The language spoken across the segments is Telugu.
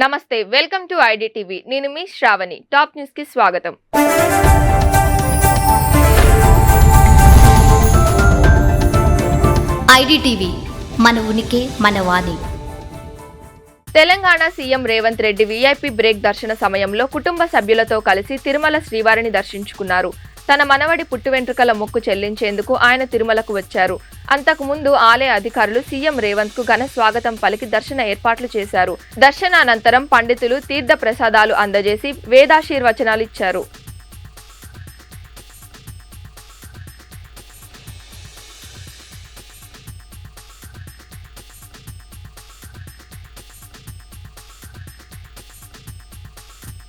నమస్తే వెల్కమ్ టు ఐడి టీవీ నేను మీ శ్రావణి. టాప్ న్యూస్కి స్వాగతం. ఐడిటీవీ మన ఉనికి మన వాణి. Telangana CM Revanth Reddy VIP break దర్శన సమయంలో కుటుంబ సభ్యులతో కలిసి తిరుమల శ్రీవారిని దర్శించుకున్నారు. తన మనవడి పుట్టు వెంట్రుకల మొక్కు చెల్లించేందుకు ఆయన తిరుమలకు వచ్చారు. అంతకుముందు ఆలయ అధికారులు సీఎం రేవంత్కు ఘన స్వాగతం పలికి దర్శన ఏర్పాట్లు చేశారు. దర్శనానంతరం పండితులు తీర్థ ప్రసాదాలు అందజేసి వేదాశీర్వచనాలు ఇచ్చారు.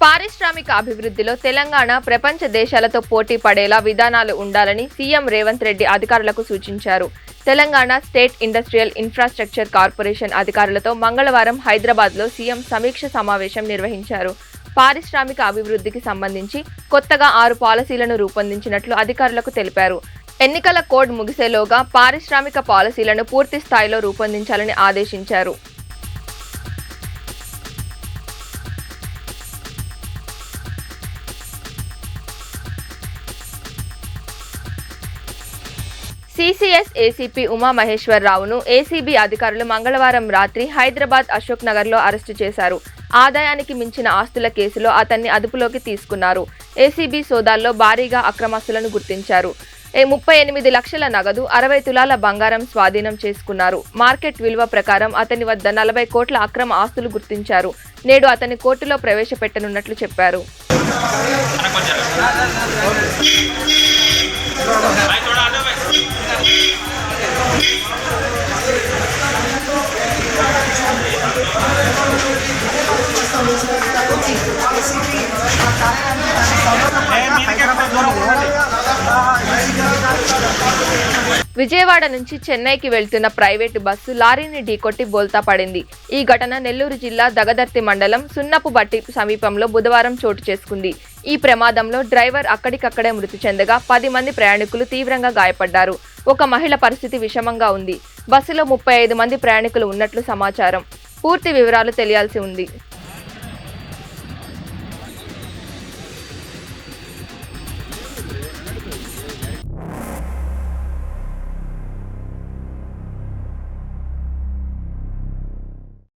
పారిశ్రామిక అభివృద్ధిలో తెలంగాణ ప్రపంచ దేశాలతో పోటీ పడేలా విధానాలు ఉండాలని సీఎం రేవంత్ రెడ్డి అధికారులకు సూచించారు. Telangana state industrial infrastructure corporation అధికారులతో మంగళవారం హైదరాబాద్లో సీఎం సమీక్ష సమావేశం నిర్వహించారు. పారిశ్రామిక అభివృద్ధికి సంబంధించి కొత్తగా ఆరు పాలసీలను రూపొందించినట్లు అధికారులకు తెలిపారు. ఎన్నికల కోడ్ ముగిసేలోగా పారిశ్రామిక పాలసీలను పూర్తి స్థాయిలో రూపొందించాలని ఆదేశించారు. సిసిఎస్ ఏసీపీ ఉమామహేశ్వరరావును ఏసీబీ అధికారులు మంగళవారం రాత్రి హైదరాబాద్ అశోక్ నగర్లో అరెస్టు చేశారు. ఆదాయానికి మించిన ఆస్తుల కేసులో అతన్ని అదుపులోకి తీసుకున్నారు. ఏసీబీ సోదాల్లో భారీగా అక్రమస్తులను గుర్తించారు. ఏ ముప్పై ఎనిమిది లక్షల నగదు అరవై తులాల బంగారం స్వాధీనం చేసుకున్నారు. మార్కెట్ విలువ ప్రకారం అతని వద్ద నలభై కోట్ల అక్రమ ఆస్తులు గుర్తించారు. నేడు అతని కోర్టులో ప్రవేశపెట్టనున్నట్లు చెప్పారు. విజయవాడ నుంచి చెన్నైకి వెళ్తున్న ప్రైవేటు బస్సు లారీని ఢీకొట్టి బోల్తా పడింది. ఈ ఘటన నెల్లూరు జిల్లా దగదర్తి మండలం సున్నపు బట్టి సమీపంలో బుధవారం చోటు చేసుకుంది. ఈ ప్రమాదంలో డ్రైవర్ అక్కడికక్కడే మృతి చెందగా పది మంది ప్రయాణికులు తీవ్రంగా గాయపడ్డారు. ఒక మహిళ పరిస్థితి విషమంగా ఉంది. బస్సులో ముప్పై ఐదు మంది ప్రయాణికులు ఉన్నట్లు సమాచారం. పూర్తి వివరాలు తెలియాల్సి ఉంది.